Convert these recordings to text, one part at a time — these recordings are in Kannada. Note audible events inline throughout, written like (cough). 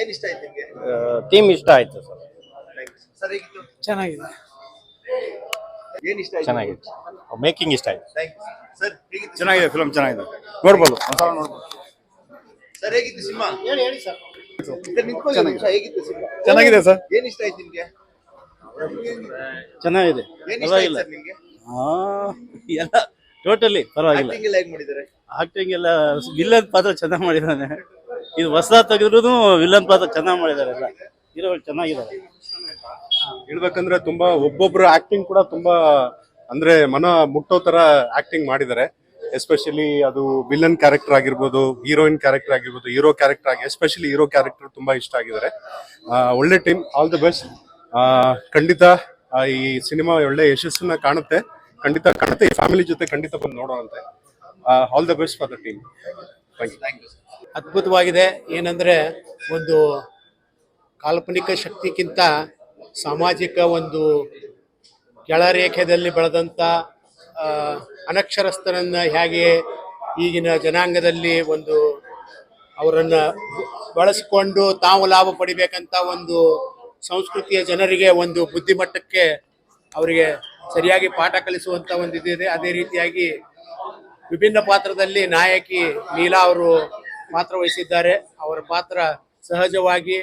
ಏನ್ ಇಷ್ಟ ಆಯ್ತು ನಿಮ್ಗೆ? ಥೀಮ್ ಇಷ್ಟ ಆಯ್ತು ಸರ್. ಸರ್ ಹೇಗಿತ್ತು? ಚೆನ್ನಾಗಿದೆ. ಏನ್ ಇಷ್ಟ ಆಯ್ತು ಚೆನ್ನಾಗಿತ್ತು ಮೇಕಿಂಗ್ ಇಷ್ಟ ಆಯ್ತು. ಥ್ಯಾಂಕ್ ಯು ಸರ್ ಹೇಗಿತ್ತು ಚೆನ್ನಾಗಿದೆ ಫಿಲಮ್ ಚೆನ್ನಾಗಿದೆ. ನೋಡ್ಬೋದು ಒಂದ್ಸಲ ನೋಡ್ಬೋದು. ಸರ್ ಹೇಗಿತ್ತು ಸಿನಿಮಾ? ಹೇಳಿ ಹೇಳಿ ಸರ್. ನಿಂತ್ಕೊಳ್ಳಿ ಒಂದ್ ನಿಮಿಷ ಹೇಗಿತ್ತು ಸಿನಿಮಾ? ಚೆನ್ನಾಗಿದೆ ಸರ್. ಏನ್ ಇಷ್ಟ ಆಯ್ತು ನಿಮ್ಗೆ? ಚೆನ್ನಾಗಿದೆ. ಏನ್ ಇಷ್ಟ ಆಯ್ತು ಸರ್ ನಿಮ್ಗೆ? ಎಲ್ಲ ಟೋಟಲಿ ಪರವಾಗಿಲ್ಲ. ಆಕ್ಟಿಂಗ್ ಎಲ್ಲ ಹೇಗ್ ಮಾಡಿದ್ದಾರೆ? ಆಕ್ಟಿಂಗ್ ಎಲ್ಲ ವಿಲ್ಲನ್ ಪಾತ್ರ ಚೆನ್ನಾಗಿ ಮಾಡಿದ್ದಾನೆ. ಇದು ಹೊಸ ತೆಗೆದ್ರು ವಿಲನ್ ಪಾತ್ರ ಚೆನ್ನಾಗಿ ಮಾಡಿದ್ದಾರೆ ಎಲ್ಲ. ಹೀರೋಗಳು ಚೆನ್ನಾಗಿದ್ದಾರೆ. ಹೇಳ್ಬೇಕಂದ್ರೆ ತುಂಬಾ ಒಬ್ಬೊಬ್ರು ಆಕ್ಟಿಂಗ್ ಕೂಡ ತುಂಬಾ, ಅಂದ್ರೆ ಮನ ಮುಟ್ಟೋ ತರ ಆಕ್ಟಿಂಗ್ ಮಾಡಿದ್ದಾರೆ. ಎಸ್ಪೆಷಲಿ ಅದು ವಿಲನ್ ಕ್ಯಾರೆಕ್ಟರ್ ಆಗಿರ್ಬೋದು ಹೀರೋಯಿನ್ ಕ್ಯಾರೆಕ್ಟರ್ ಆಗಿರ್ಬೋದು ಹೀರೋ ಕ್ಯಾರೆಕ್ಟರ್ ಆಗಿ ಎಸ್ಪೆಷಲಿ ಹೀರೋ ಕ್ಯಾರೆಕ್ಟರ್ ತುಂಬಾ ಇಷ್ಟ ಆಗಿದ್ದಾರೆ. ಒಳ್ಳೆ ಟೀಮ್ ಆಲ್ ದಿ ಬೆಸ್ಟ್ ಖಂಡಿತ ಈ ಸಿನಿಮಾ ಒಳ್ಳೆ ಯಶಸ್ಸನ್ನ ಕಾಣುತ್ತೆ. ಖಂಡಿತ ಕಾಣುತ್ತೆ, ಈ ಫ್ಯಾಮಿಲಿ ಜೊತೆ ಖಂಡಿತ ಬಂದು ನೋಡೋಣಂತೆ. All the best for the team ಅದ್ಭುತವಾಗಿದೆ. ಏನಂದ್ರೆ ಒಂದು ಕಾಲ್ಪನಿಕ ಶಕ್ತಿಗಿಂತ ಸಾಮಾಜಿಕ ಒಂದು ಕೆಳರೇಖೆಯಲ್ಲಿ ಬೆಳೆದಂತ ಅನಕ್ಷರಸ್ಥರನ್ನ ಹೇಗೆ ಈಗಿನ ಜನಾಂಗದಲ್ಲಿ ಒಂದು ಅವರನ್ನ ಬಳಸಿಕೊಂಡು ತಾವು ಲಾಭ ಪಡಿಬೇಕಂತ ಒಂದು ಸಂಸ್ಕೃತಿಯ ಜನರಿಗೆ ಒಂದು ಬುದ್ಧಿಮಟ್ಟಕ್ಕೆ ಅವರಿಗೆ ಸರಿಯಾಗಿ ಪಾಠ ಕಲಿಸುವಂತ ಒಂದು ಇದಿದೆ. ಅದೇ ರೀತಿಯಾಗಿ ವಿಭಿನ್ನ ಪಾತ್ರದಲ್ಲಿ ನಾಯಕಿ ನೀಲಾ ಅವರು ಪಾತ್ರ ವಹಿಸಿದ್ದಾರೆ. ಅವರ ಪಾತ್ರ ಸಹಜವಾಗಿ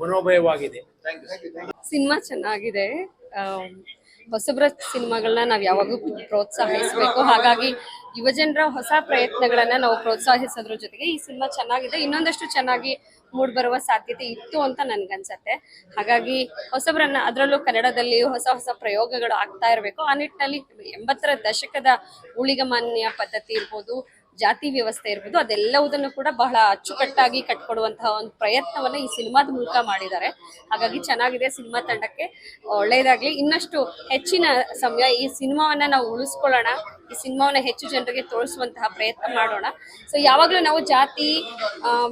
ಮನೋಭಯವಾಗಿದೆ. ಸಿನಿಮಾ ಚೆನ್ನಾಗಿದೆ. ಹೊಸಬ್ರ ಸಿನಿಮಾಗಳನ್ನ ನಾವು ಯಾವಾಗಲೂ ಪ್ರೋತ್ಸಾಹಿಸಬೇಕು. ಹಾಗಾಗಿ ಯುವಜನರ ಹೊಸ ಪ್ರಯತ್ನಗಳನ್ನ ನಾವು ಪ್ರೋತ್ಸಾಹಿಸೋದ್ರ ಜೊತೆಗೆ ಈ ಸಿನಿಮಾ ಚೆನ್ನಾಗಿದೆ. ಇನ್ನೊಂದಷ್ಟು ಚೆನ್ನಾಗಿ ಮೂಡ್ ಬರುವ ಸಾಧ್ಯತೆ ಇತ್ತು ಅಂತ ನನ್ಗನ್ಸತ್ತೆ. ಹಾಗಾಗಿ ಹೊಸಬರನ್ನ ಅದರಲ್ಲೂ ಕನ್ನಡದಲ್ಲಿ ಹೊಸ ಹೊಸ ಪ್ರಯೋಗಗಳು ಆಗ್ತಾ ಇರಬೇಕು. ಆ ನಿಟ್ಟಿನಲ್ಲಿ ಎಂಬತ್ತರ ದಶಕದ ಊಳಿಗಮಾನ್ಯ ಪದ್ಧತಿ ಇರ್ಬೋದು ಜಾತಿ ವ್ಯವಸ್ಥೆ ಇರ್ಬೋದು, ಅದೆಲ್ಲವುದನ್ನು ಕೂಡ ಬಹಳ ಅಚ್ಚುಕಟ್ಟಾಗಿ ಕಟ್ಕೊಡುವಂತಹ ಒಂದು ಪ್ರಯತ್ನವನ್ನ ಈ ಸಿನಿಮಾದ ಮೂಲಕ ಮಾಡಿದ್ದಾರೆ. ಹಾಗಾಗಿ ಚೆನ್ನಾಗಿದೆ ಸಿನಿಮಾ ತಂಡಕ್ಕೆ. ಒಳ್ಳೆಯದಾಗ್ಲಿ ಇನ್ನಷ್ಟು ಹೆಚ್ಚಿನ ಸಮಯ ಈ ಸಿನಿಮಾವನ್ನ ನಾವು ಉಳಿಸ್ಕೊಳ್ಳೋಣ. ಈ ಸಿನಿಮಾವನ್ನ ಹೆಚ್ಚು ಜನರಿಗೆ ತೋರಿಸುವಂತಹ ಪ್ರಯತ್ನ ಮಾಡೋಣ. ಸೊ ಯಾವಾಗಲೂ ನಾವು ಜಾತಿ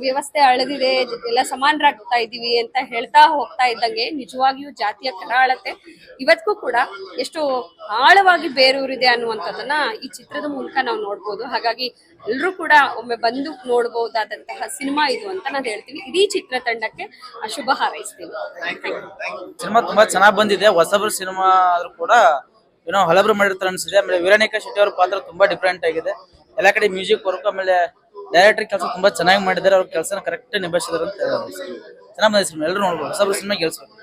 ವ್ಯವಸ್ಥೆ ಅಳೆದಿದೆ, ಎಲ್ಲ ಸಮಾನರಾಗ್ತಾ ಇದೀವಿ ಅಂತ ಹೇಳ್ತಾ ಹೋಗ್ತಾ ಇದ್ದಂಗೆ ನಿಜವಾಗಿಯೂ ಜಾತಿಯ ಕರಾಳತೆ ಇವತ್ತಿಗೂ ಕೂಡ ಎಷ್ಟು ಆಳವಾಗಿ ಬೇರೂರಿದೆ ಅನ್ನುವಂಥದ್ದನ್ನ ಈ ಚಿತ್ರದ ಮೂಲಕ ನಾವು ನೋಡ್ಬೋದು. ಹಾಗಾಗಿ ಎಲ್ಲರೂ ಕೂಡ ಒಮ್ಮೆ ಬಂದು ನೋಡಬಹುದಾದಂತಹ ಸಿನಿಮಾ ಇದು ಅಂತ ನಾನು ಹೇಳ್ತೀನಿ. ಇಡೀ ಚಿತ್ರತಂಡಕ್ಕೆ ಶುಭ ಹಾರೈಸ್ತೀನಿ. ಸಿನಿಮಾ ತುಂಬಾ ಚೆನ್ನಾಗಿ ಬಂದಿದೆ. ಹೊಸಬ್ರು ಸಿನಿಮಾ ಆದ್ರೂ ಕೂಡ ಏನೋ ಹಲಬ್ರು ಮಾಡಿರ್ತಾರೆ ಅನ್ಸಿದೆ ಆಮೇಲೆ ವೀರನೇಕ ಶೆಟ್ಟಿ ಅವ್ರ ಪಾತ್ರ ತುಂಬಾ ಡಿಫ್ರೆಂಟ್ ಆಗಿದೆ. ಎಲ್ಲ ಕಡೆ ಮ್ಯೂಸಿಕ್ ವರ್ಕ್ ಆಮೇಲೆ ಡೈರೆಕ್ಟರ್ ಕೆಲಸ ತುಂಬಾ ಚೆನ್ನಾಗಿ ಮಾಡಿದ್ದಾರೆ. ಅವ್ರ ಕೆಲಸನ ಕರೆಕ್ಟ್ ನಿಭಾಯಿಸಿದಾರೆ ಅಂತ ಹೇಳ್ಬೋದು. ಚೆನ್ನಾಗಿ ಬಂದಿದೆ ಸಿನಿಮಾ. ಎಲ್ಲರೂ ನೋಡ್ಬೋದು. ಹೊಸಬ್ರು ಸಿನಿಮಾ ಗೆಲ್ಸ್ಬೇಕು.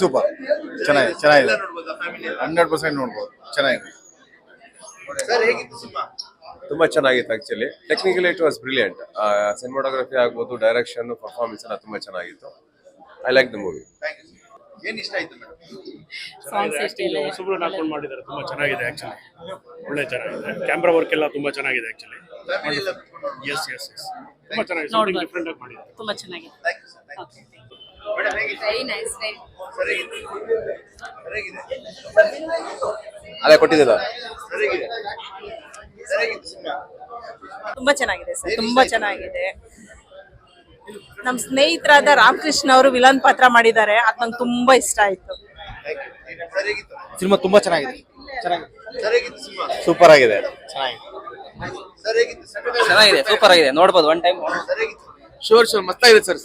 ಸೂಪರ್ ಚೆನ್ನಾಗಿದೆ ಚೆನ್ನಾಗಿದೆ. ಹಂಡ್ರೆಡ್ ಪರ್ಸೆಂಟ್ ನೋಡ್ಬೋದು. ಚೆನ್ನಾಗಿದೆ. ಸರ್ ಹೇಗಿತ್ತು ಸಿನಿಮಾ? ತುಂಬಾ ಚೆನ್ನಾಗಿತ್ತು actually technically it was brilliant cinematography ಆಗ್ಬೋದು ಡೈರೆಕ್ಷನ್ ಪರ್ಫಾರ್ಮೆನ್ಸ್ ಎಲ್ಲ ತುಂಬಾ ಚೆನ್ನಾಗಿತ್ತು. I like the movie thank you ಏನ್ ಇಷ್ಟ ಆಯ್ತು ಮೇಡಮ್ ಹೊಸಬ್ರು ಹಾಕೊಂಡು ಮಾಡಿದ್ದಾರೆ ತುಂಬಾ ಚೆನ್ನಾಗಿದೆ ಆಕ್ಚುಲಿ ಒಳ್ಳೆ ಚೆನ್ನಾಗಿದೆ. ಕ್ಯಾಮ್ರಾ ವರ್ಕ್ ಎಲ್ಲ ತುಂಬಾ ಚೆನ್ನಾಗಿದೆ ಆಕ್ಚುಲಿ? ಎಸ್ ಎಸ್ ಎಸ್ ತುಂಬಾ ಚೆನ್ನಾಗಿದೆ something different ಆಗಿ ಮಾಡಿದ್ದಾರೆ. ತುಂಬಾ ಚೆನ್ನಾಗಿದೆ. ವೆರಿ ನೈಸ್ ವೆರಿ ಅದೇ ಕೊಟ್ಟಿದ್ದಿಲ್ಲ? ತುಂಬಾ ಚೆನ್ನಾಗಿದೆ ಸರ್ ತುಂಬಾ ಚೆನ್ನಾಗಿದೆ. ನಮ್ ಸ್ನೇಹಿತರಾದ ರಾಮಕೃಷ್ಣ ಅವರು ವಿಲನ್ ಪಾತ್ರ ಮಾಡಿದ್ದಾರೆ ಅದ್ ನಂಗೆ ತುಂಬಾ ಇಷ್ಟ ಆಯ್ತು. ಥ್ಯಾಂಕ್ ಯು ಸರ್ ಹೇಗಿತ್ತು ಸಿನಿಮಾ ತುಂಬಾ ಚೆನ್ನಾಗಿದೆ. ಸರ್ ಹೇಗಿತ್ತು ಸಿನಿಮಾ. ಸೂಪರ್ ಆಗಿದೆ. ಚೆನ್ನಾಗಿದೆ. ಸೂಪರ್ ಆಗಿದೆ. ನೋಡ್ಬೋದು ಒನ್ ಟೈಮ್ ಶೋರ್ ಶೋರ್ ಮಸ್ತಾಗಿದೆ ಸರ್.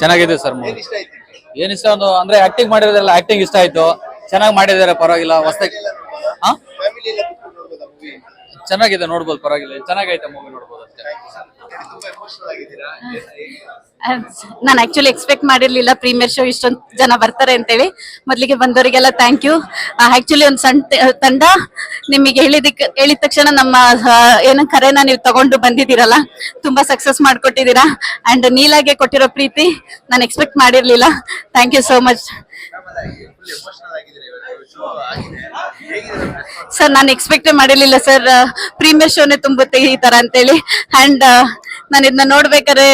ಚೆನ್ನಾಗಿದೆ ಸರ್ ಮೂವಿ. ಒಂದು, ಅಂದ್ರೆ ಆಕ್ಟಿಂಗ್ ಮಾಡಿರೋದೆಲ್ಲ ಆಕ್ಟಿಂಗ್ ಇಷ್ಟ ಆಯ್ತು. ಚೆನ್ನಾಗಿ ಮಾಡಿದ್ದಾರೆ, ಪರವಾಗಿಲ್ಲ, ಹೊಸದಾಗಿ ಚೆನ್ನಾಗಿದೆ, ನೋಡ್ಬೋದು, ಪರವಾಗಿಲ್ಲ. ಚೆನ್ನಾಗೈತೆ ಮೂವಿ ನೋಡ್ಬೋದು ಅಷ್ಟೇ. ನಾನು ಆಕ್ಚುಲಿ ಎಕ್ಸ್ಪೆಕ್ಟ್ ಮಾಡಿರ್ಲಿಲ್ಲ ಪ್ರೀಮಿಯರ್ ಶೋ ಇಷ್ಟೊಂದು ಜನ ಬರ್ತಾರೆ ಅಂತೇಳಿ. ಮೊದಲಿಗೆ ಬಂದವರಿಗೆಲ್ಲ ಥ್ಯಾಂಕ್ ಯು ಆಕ್ಚುಲಿ ಒಂದು ಸಣ್ಣ ತಂಡ ನಿಮಗೆ ಹೇಳಿದಕ್ಕೆ ಹೇಳಿದ ತಕ್ಷಣ ನಮ್ಮ ಏನು ಕರೆನ ನೀವು ತಗೊಂಡು ಬಂದಿದ್ದೀರಲ್ಲ, ತುಂಬಾ ಸಕ್ಸಸ್ ಮಾಡಿಕೊಟ್ಟಿದ್ದೀರಾ. ಅಂಡ್ ನೀಲಾಗೆ ಕೊಟ್ಟಿರೋ ಪ್ರೀತಿ ನಾನು ಎಕ್ಸ್ಪೆಕ್ಟ್ ಮಾಡಿರಲಿಲ್ಲ. Thank you so much sir ನಾನು ಎಕ್ಸ್ಪೆಕ್ಟೇ ಮಾಡಿರಲಿಲ್ಲ ಸರ್ ಪ್ರೀಮಿಯರ್ ಶೋನೇ ತುಂಬುತ್ತೆ ಈ ತರ ಅಂತೇಳಿ. ಅಂಡ್ ನಾನು ಇದನ್ನ ನೋಡ್ಬೇಕಾದ್ರೆ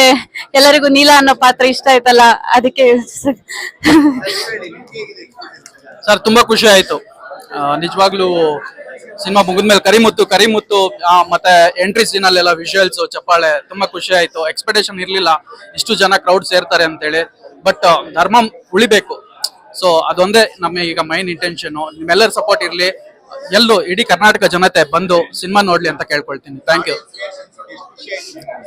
ಎಲ್ಲರಿಗೂ ನೀಲಾ ಅನ್ನೋ ಪಾತ್ರ ಇಷ್ಟ ಆಯ್ತಲ್ಲ ಅದಕ್ಕೆ ಸರ್, ಹೇಳಿ ತುಂಬಾ ಖುಷಿ ಆಯ್ತು. ನಿಜವಾಗ್ಲೂ ಸಿನಿಮಾ ಮುಗಿದ್ಮೇಲೆ ಕರಿಮುತ್ತು ಕರಿಮುತ್ತು ಮತ್ತೆ ಎಂಟ್ರಿ ಸೀನ್ ಅಲ್ಲೆಲ್ಲ ವಿಜುವಲ್ಸ್ ಚಪ್ಪಾಳೆ ತುಂಬಾ ಖುಷಿ ಆಯ್ತು. ಎಕ್ಸ್ಪೆಕ್ಟೇಷನ್ ಇರ್ಲಿಲ್ಲ. ಇಷ್ಟು ಜನ ಕ್ರೌಡ್ ಸೇರ್ತಾರೆ ಅಂತೇಳಿ. ಬಟ್ ಧರ್ಮ ಉಳಿಬೇಕು. ಸೊ ಅದೊಂದೇ ನಮ್ಮ ಈಗ ಮೈನ್ ಇಂಟೆನ್ಷನ್ ನಿಮ್ಮೆಲ್ಲರ ಸಪೋರ್ಟ್ ಇರ್ಲಿ. ಎಲ್ಲೂ ಇಡೀ ಕರ್ನಾಟಕ ಜನತೆ ಬಂದು ಸಿನಿಮಾ ನೋಡ್ಲಿ ಅಂತ ಕೇಳ್ಕೊಳ್ತೀನಿ. Thank you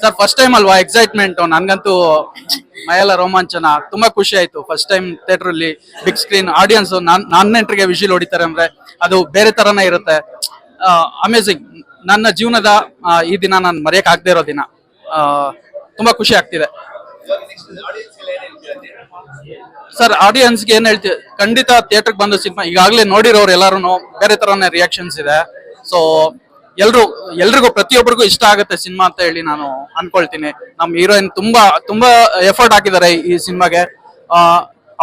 sir first time ಅಲ್ವಾ? ಎಕ್ಸೈಟ್ಮೆಂಟ್ ನನ್ಗಂತೂ ಮೈಯೆಲ್ಲ ರೋಮಾಂಚನ. ತುಂಬಾ ಖುಷಿ ಆಯ್ತು. ಫಸ್ಟ್ ಟೈಮ್ ಥಿಯೇಟರ್ ಅಲ್ಲಿ ಬಿಗ್ ಸ್ಕ್ರೀನ್ ಆಡಿಯನ್ಸ್ ನಾನ್ ನನ್ನ ಎಂಟ್ರಿಗೆ ವಿಷಿಲ್ ಹೊಡಿತಾರೆ ಅಂದ್ರೆ ಅದು ಬೇರೆ ತರನೇ ಇರುತ್ತೆ. ಅಮೇಝಿಂಗ್ ನನ್ನ ಜೀವನದ ಈ ದಿನ ನಾನು ಮರೆಯಕ್ಕೆ ಆಗದೆ ಇರೋ ದಿನ. ತುಂಬಾ ಖುಷಿ ಆಗ್ತಿದೆ. ಸರ್ ಆಡಿಯನ್ಸ್ಗೆ ಏನ್ ಹೇಳ್ತೀವಿ ಖಂಡಿತ ಥಿಯೇಟರ್ಗೆ ಬಂದ ಸಿನಿಮಾ ಈಗಾಗಲೇ ನೋಡಿರೋರು ಎಲ್ಲರೂ ಬೇರೆ ತರನೇ ರಿಯಾಕ್ಷನ್ಸ್ ಇದೆ. ಸೊ ಎಲ್ರು, ಎಲ್ರಿಗೂ ಪ್ರತಿಯೊಬ್ಬರಿಗೂ ಇಷ್ಟ ಆಗುತ್ತೆ ಸಿನಿಮಾ ಅಂತ ಹೇಳಿ ನಾನು ಅನ್ಕೊಳ್ತೀನಿ. ನಮ್ಮ ಹೀರೋಯಿನ್ ತುಂಬಾ ತುಂಬಾ ಎಫರ್ಟ್ ಹಾಕಿದ್ದಾರೆ ಈ ಸಿನಿಮಾಗೆ.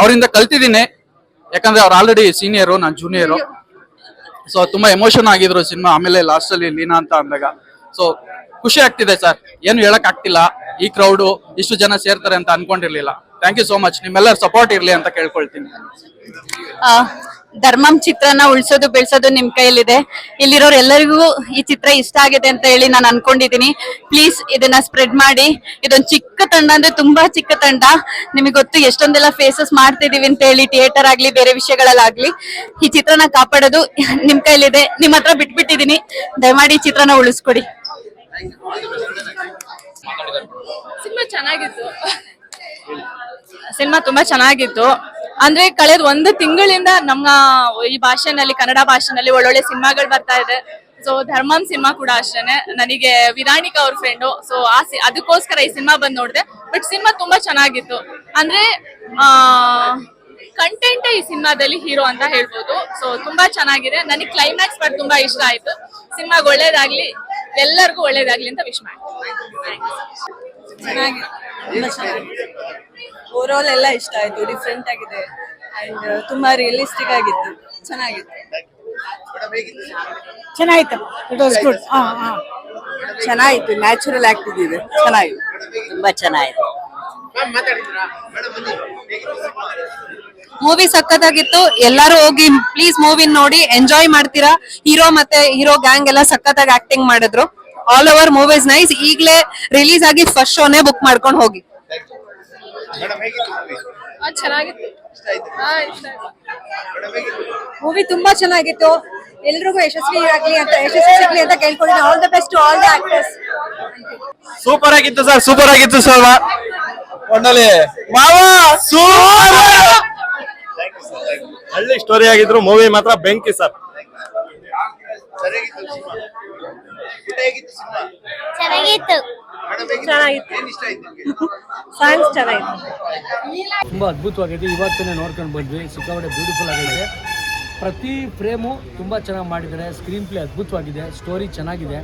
ಅವರಿಂದ ಕಲ್ತಿದ್ದೀನಿ. ಯಾಕಂದ್ರೆ ಅವ್ರು ಆಲ್ರೆಡಿ ಸೀನಿಯರು ನಾನು ಜೂನಿಯರು ಸೊ ತುಂಬಾ ಎಮೋಷನ್ ಆಗಿದ್ರು ಸಿನಿಮಾ. ಆಮೇಲೆ ಲಾಸ್ಟ್ ಅಲ್ಲಿ ಲೀನಾ ಅಂತ ಅಂದಾಗ. ಸೊ ಖುಷಿ ಆಗ್ತಿದೆ ಸರ್. ಏನು ಹೇಳಕ್ ಆಗ್ತಿಲ್ಲ. ಈ ಕ್ರೌಡು ಇಷ್ಟು ಜನ ಸೇರ್ತಾರೆ ಅಂತ ಅನ್ಕೊಂಡಿರ್ಲಿಲ್ಲ. ಥ್ಯಾಂಕ್ ಯು ಸೋ ಮಚ್ ನಿಮ್ಮೆಲ್ಲರ ಸಪೋರ್ಟ್ ಇರಲಿ ಅಂತ ಕೇಳ್ಕೊಳ್ತೀನಿ. ಆ, ಧರ್ಮಂ ಚಿತ್ರನ ಉಳಿಸೋದು ಬೆಳೆಸೋದು ನಿಮ್ ಕೈಯಲ್ಲಿದೆ. ಇಲ್ಲಿರೋರು ಎಲ್ಲರಿಗೂ ಈ ಚಿತ್ರ ಇಷ್ಟ ಆಗಿದೆ ಅಂತ ಹೇಳಿ ನಾನು ಅನ್ಕೊಂಡಿದೀನಿ. ಪ್ಲೀಸ್ ಇದನ್ನ ಸ್ಪ್ರೆಡ್ ಮಾಡಿ. ಇದೊಂದು ಚಿಕ್ಕ ತಂಡ ಅಂದ್ರೆ ತುಂಬಾ ಚಿಕ್ಕ ತಂಡ. ನಿಮಗೆ ಗೊತ್ತು ಎಷ್ಟೊಂದೆಲ್ಲ ಫೇಸಸ್ ಮಾಡ್ತಿದೀವಿ ಅಂತ ಹೇಳಿ ಥಿಯೇಟರ್ ಆಗ್ಲಿ ಬೇರೆ ವಿಷಯಗಳಲ್ಲಾಗ್ಲಿ. ಈ ಚಿತ್ರನ ಕಾಪಾಡೋದು ನಿಮ್ ಕೈಯಲ್ಲಿದೆ. ನಿಮ್ ಹತ್ರ ಬಿಟ್ಬಿಟ್ಟಿದೀನಿ. ದಯಮಾಡಿ ಈ ಚಿತ್ರನ ಉಳಿಸ್ಕೊಡಿ. ಸಿನಿಮಾ ಚೆನ್ನಾಗಿತ್ತು. ಸಿನಿಮಾ ತುಂಬಾ ಚೆನ್ನಾಗಿತ್ತು. ಅಂದ್ರೆ ಕಳೆದ ಒಂದು ತಿಂಗಳಿಂದ ನಮ್ಮ ಈ ಭಾಷೆನಲ್ಲಿ, ಕನ್ನಡ ಭಾಷೆನಲ್ಲಿ ಒಳ್ಳೊಳ್ಳೆ ಸಿನಿಮಾಗಳು ಬರ್ತಾ ಇದೆ. ಸೊ ಧರ್ಮಂ ಸಿನಿಮಾ ಕೂಡ ಅಷ್ಟೇನೆ. ನನಗೆ ವಿರಾಣಿಕಾ ಅವ್ರ ಫ್ರೆಂಡು ಸೊ ಆ ಸಿ- ಅದಕ್ಕೋಸ್ಕರ ಈ ಸಿನಿಮಾ ಬಂದು ನೋಡಿದೆ. ಬಟ್ ಸಿನಿಮಾ ತುಂಬಾ ಚೆನ್ನಾಗಿತ್ತು. ಅಂದ್ರೆ, ಆ ಕಂಟೆಂಟ್ ಈ ಸಿನಿಮಾದಲ್ಲಿ ಹೀರೋ ಅಂತ ಹೇಳ್ಬೋದು. ಸೊ ತುಂಬಾ ಚೆನ್ನಾಗಿದೆ. ನನಗೆ ಕ್ಲೈಮ್ಯಾಕ್ಸ್ ಬಟ್ ತುಂಬಾ ಇಷ್ಟ ಆಯ್ತು. ಸಿನಿಮಾಗ ಒಳ್ಳೇದಾಗ್ಲಿ, ಎಲ್ಲರಿಗೂ ಒಳ್ಳೇದಾಗ್ಲಿ ಅಂತ ವಿಶ್ ಮಾಡ್ತೀನಿ. ಓವರ್ ಆಲ್ ಎಲ್ಲ ಇಷ್ಟ ಆಯ್ತು ಡಿಫ್ರೆಂಟ್ ಆಗಿದೆ. ಅಂಡ್ ತುಂಬಾ ರಿಯಲಿಸ್ಟಿಕ್ ಆಗಿತ್ತು. ಚೆನ್ನಾಗಿತ್ತು. ಚೆನ್ನಾಗಿತ್ತು. ಇಟ್ ವಾಸ್ ಗುಡ್ ಚೆನ್ನಾಗಿತ್ತು. ನ್ಯಾಚುರಲ್ ಇದು ಚೆನ್ನಾಗಿತ್ತು. ತುಂಬಾ ಚೆನ್ನಾಗಿತ್ತು. ಮೂವಿ ಸಖತ್ತಾಗಿತ್ತು. ಎಲ್ಲರೂ ಹೋಗಿ ಪ್ಲೀಸ್ ಮೂವಿ ನೋಡಿ ಎಂಜಾಯ್ ಮಾಡ್ತೀರಾ? ಹೀರೋ ಮತ್ತೆ ಹೀರೋ ಗ್ಯಾಂಗ್ ಎಲ್ಲ ಸಖತ್ತಾಗಿ ಆಕ್ಟಿಂಗ್ ಮಾಡಿದ್ರು. ಆಲ್ ಓವರ್ ಮೂವೀಸ್ ನೈಸ್ ಈಗಲೇ ರಿಲೀಸ್ ಆಗಿ ಫಸ್ಟ್ ಶೋನೇ ಬುಕ್ ಮಾಡ್ಕೊಂಡು ಹೋಗಿ. ಮೂವಿ ತುಂಬಾ ಚೆನ್ನಾಗಿತ್ತು. ಎಲ್ರಿಗೂ ಯಶಸ್ವಿ ಆಗ್ಲಿ ಅಂತ ಯಶಸ್ವಿ ಸಿಗ್ಲಿ ಅಂತ ಕೇಳ್ಕೊಂಡಿದ್ದೆ all the best all the actors super ಆಗಿತ್ತು ಸರ್ ಸೂಪರ್ ಆಗಿತ್ತು ಸರ್ ಒಟ್ಟಲ್ಲಿ ಮಾವಾ ಸೂಪರ್ ಹಳ್ಳಿ ಸ್ಟೋರಿ ಆಗಿದ್ರು ಮೂವಿ ಮಾತ್ರ ಬೆಂಕಿ ಸರ್ ಚೆನ್ನಾಗಿತ್ತು ಮೇಡಮ್ ಇಷ್ಟ ಆಯ್ತು ನಿಮ್ಗೆ? ಸಾಂಗ್ಸ್ ಚೆನ್ನಾಗಿತ್ತು. ತುಂಬ ಅದ್ಭುತವಾಗಿದೆ. ಇವತ್ತೇ ನೋಡ್ಕೊಂಡು ಬಂದ್ವಿ. ಸಿಕ್ಕಾಪಟ್ಟೆ ಬ್ಯೂಟಿಫುಲ್ ಆಗಿದೆ. ಪ್ರತಿ ಫ್ರೇಮು ತುಂಬ ಚೆನ್ನಾಗಿ ಮಾಡಿದ್ದಾರೆ. ಸ್ಕ್ರೀನ್ ಪ್ಲೇ ಅದ್ಭುತವಾಗಿದೆ. ಸ್ಟೋರಿ ಚೆನ್ನಾಗಿದೆ.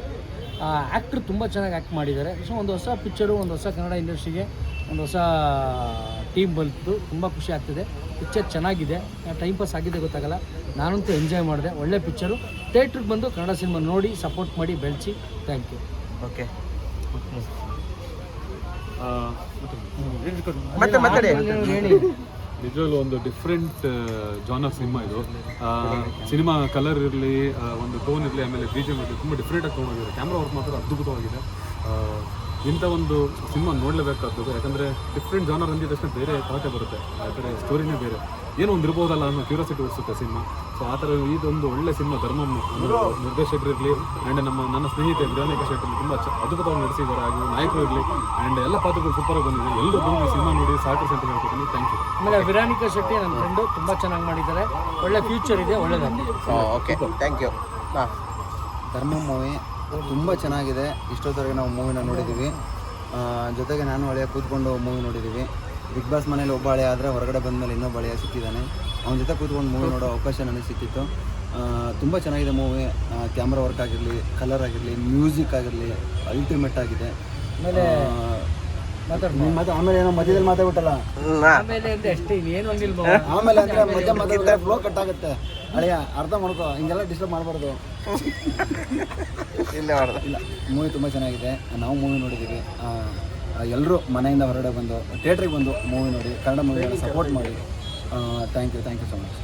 ಆ್ಯಕ್ಟ್ರ್ ತುಂಬ ಚೆನ್ನಾಗಿ ಆ್ಯಕ್ಟ್ ಮಾಡಿದ್ದಾರೆ. ಸೊ ಒಂದು ಹೊಸ ಪಿಕ್ಚರು ಒಂದು ಹೊಸ ಕನ್ನಡ ಇಂಡಸ್ಟ್ರಿಗೆ ಒಂದು ಹೊಸ ಟೀಮ್ ಬಂತು ತುಂಬ ಖುಷಿ ಆಗ್ತಿದೆ. ಪಿಕ್ಚರ್ ಚೆನ್ನಾಗಿದೆ. ಟೈಮ್ ಪಾಸ್ ಆಗಿದೆ ಗೊತ್ತಾಗಲ್ಲ. ನಾನಂತೂ ಎಂಜಾಯ್ ಮಾಡಿದೆ. ಒಳ್ಳೆ ಪಿಕ್ಚರು ಥಿಯೇಟ್ರಿಗೆ ಬಂದು ಕನ್ನಡ ಸಿನಿಮಾ ನೋಡಿ ಸಪೋರ್ಟ್ ಮಾಡಿ ಬೆಳೆಸಿ. ಥ್ಯಾಂಕ್ ಯು ಓಕೆ ನಿಜವಾಗ್ಲೂ ಒಂದು ಡಿಫ್ರೆಂಟ್ ಜಾನ್ ಆಫ್ ಸಿನಿಮಾ ಇದು. ಸಿನಿಮಾ ಕಲರ್ ಇರಲಿ ಒಂದು ಟೋನ್ ಇರಲಿ ಆಮೇಲೆ ಬಿ ಜಿ ಎಂ ಇರಲಿ ತುಂಬ ಡಿಫ್ರೆಂಟಾಗಿ ತೊಗೊಂಡೋಗಿದೆ ಕ್ಯಾಮ್ರಾ ವರ್ಕ್ ಮಾತ್ರ ಅದ್ಭುತವಾಗಿದೆ. ಇಂಥ ಒಂದು ಸಿನಿಮಾ ನೋಡಲೇಬೇಕಾದ್ದು ಯಾಕಂದರೆ ಡಿಫ್ರೆಂಟ್ ಜಾನರ್ ಅಂದಿದ ತಕ್ಷಣ ಬೇರೆ ಕಥೆ ಬರುತ್ತೆ. ಆ ಥರ ಸ್ಟೋರಿನೇ ಬೇರೆ. ಏನೋ ಒಂದು ಇರ್ಬೋದಲ್ಲ ಅನ್ನೋ ಕ್ಯೂರಿಯಾಸಿಟಿ ಉಳಿಸುತ್ತೆ ಸಿನಿಮಾ. ಸೊ ಆ ಥರ ಇದೊಂದು ಒಳ್ಳೆ ಸಿನಿಮಾ ಧರ್ಮಮ್ಮ ನಿರ್ದೇಶಕರಿರಲಿ ಆ್ಯಂಡ್ ನಮ್ಮ ನನ್ನ ಸ್ನೇಹಿತೆ ವಿರಾನಿಕ ಶೆಟ್ಟಿ ತುಂಬ ಚ ಅದ್ಭುತವಾಗಿ ನಡೆಸಿದ್ದಾರೆ ಹಾಗೆ ನಾಯಕರು ಇರಲಿ ಆ್ಯಂಡ್ ಎಲ್ಲ ಪಾತ್ರಗಳು ಸೂಪರಾಗಿ ಬಂದಿದೆ. ಎಲ್ಲರೂ ಬಂದು ಸಿನಿಮಾ ನೋಡಿ ಸಾಕು ಅಂತ ಹೇಳ್ಕೊತೀನಿ ಥ್ಯಾಂಕ್ ಯು ಆಮೇಲೆ ವಿರಾನಿಕಾ ಶೆಟ್ಟಿ ನನ್ನ ಫ್ರೆಂಡು ತುಂಬ ಚೆನ್ನಾಗಿ ಮಾಡಿದ್ದಾರೆ. ಒಳ್ಳೆ ಫ್ಯೂಚರ್ ಇದೆ ಒಳ್ಳೆದಾಗಲಿ. ಓಕೆ ಥ್ಯಾಂಕ್ ಯು ಹಾಂ ಮೂವಿ ತುಂಬ ಚೆನ್ನಾಗಿದೆ. ಇಷ್ಟೊತ್ತವರೆಗೆ ನಾವು ಮೂವಿನ ನೋಡಿದ್ದೀವಿ ಜೊತೆಗೆ ನಾನು ಹಳೆಯ ಕೂತ್ಕೊಂಡು ಮೂವಿ ನೋಡಿದ್ದೀವಿ ಬಿಗ್ ಬಾಸ್ ಮನೇಲಿ ಒಬ್ಬ ಹಳೆಯ ಆದರೆ ಹೊರಗಡೆ ಬಂದಮೇಲೆ ಇನ್ನೊಬ್ಬ ಹಳೆಯ ಸಿಕ್ಕಿದ್ದಾನೆ. ಅವನ ಜೊತೆ ಕೂತ್ಕೊಂಡು ಮೂವಿ ನೋಡೋ ಅವಕಾಶ ನನಗೆ ಸಿಕ್ಕಿತ್ತು. ತುಂಬ ಚೆನ್ನಾಗಿದೆ ಮೂವಿ. ಕ್ಯಾಮ್ರಾ ವರ್ಕ್ ಆಗಿರಲಿ ಕಲರ್ ಆಗಿರಲಿ ಮ್ಯೂಸಿಕ್ ಆಗಿರಲಿ ಅಲ್ಟಿಮೇಟ್ ಆಗಿದೆ. ಆಮೇಲೆ ಮಾತಾಡ್ತಾ ಮತ್ತೆ ಆಮೇಲೆ ಏನೋ ಮಧ್ಯದಲ್ಲಿ ಮಾತಾಡ್ಬಿಟ್ಟಲ್ಲ? ಆಮೇಲೆ ಅಂದ್ರೆ ಅಷ್ಟೇ ಇನ್ನೇನು ಅಂದಿಲ್ವ? ಆಮೇಲೆ ಅಂದ್ರೆ ಮಧ್ಯ ಮಧ್ಯ ಫ್ಲೋ ಕಟ್ ಆಗುತ್ತೆ. ಹಳೆಯ ಅರ್ಧ ಮಾಡ್ಕೋ ಹಿಂಗೆಲ್ಲ ಡಿಸ್ಟರ್ಬ್ ಮಾಡಬಾರ್ದು. (laughs) ಇಲ್ಲ ಮೂವಿ ತುಂಬ ಚೆನ್ನಾಗಿದೆ. ನಾವು ಮೂವಿ ನೋಡಿದ್ದೀವಿ ಎಲ್ಲರೂ ಮನೆಯಿಂದ ಹೊರಗಡೆ ಬಂದು ಥಿಯೇಟ್ರಿಗೆ ಬಂದು ಮೂವಿ ನೋಡಿ ಕನ್ನಡ ಮೂವಿ ಸಪೋರ್ಟ್ ಮಾಡಿ. Thank you thank you so much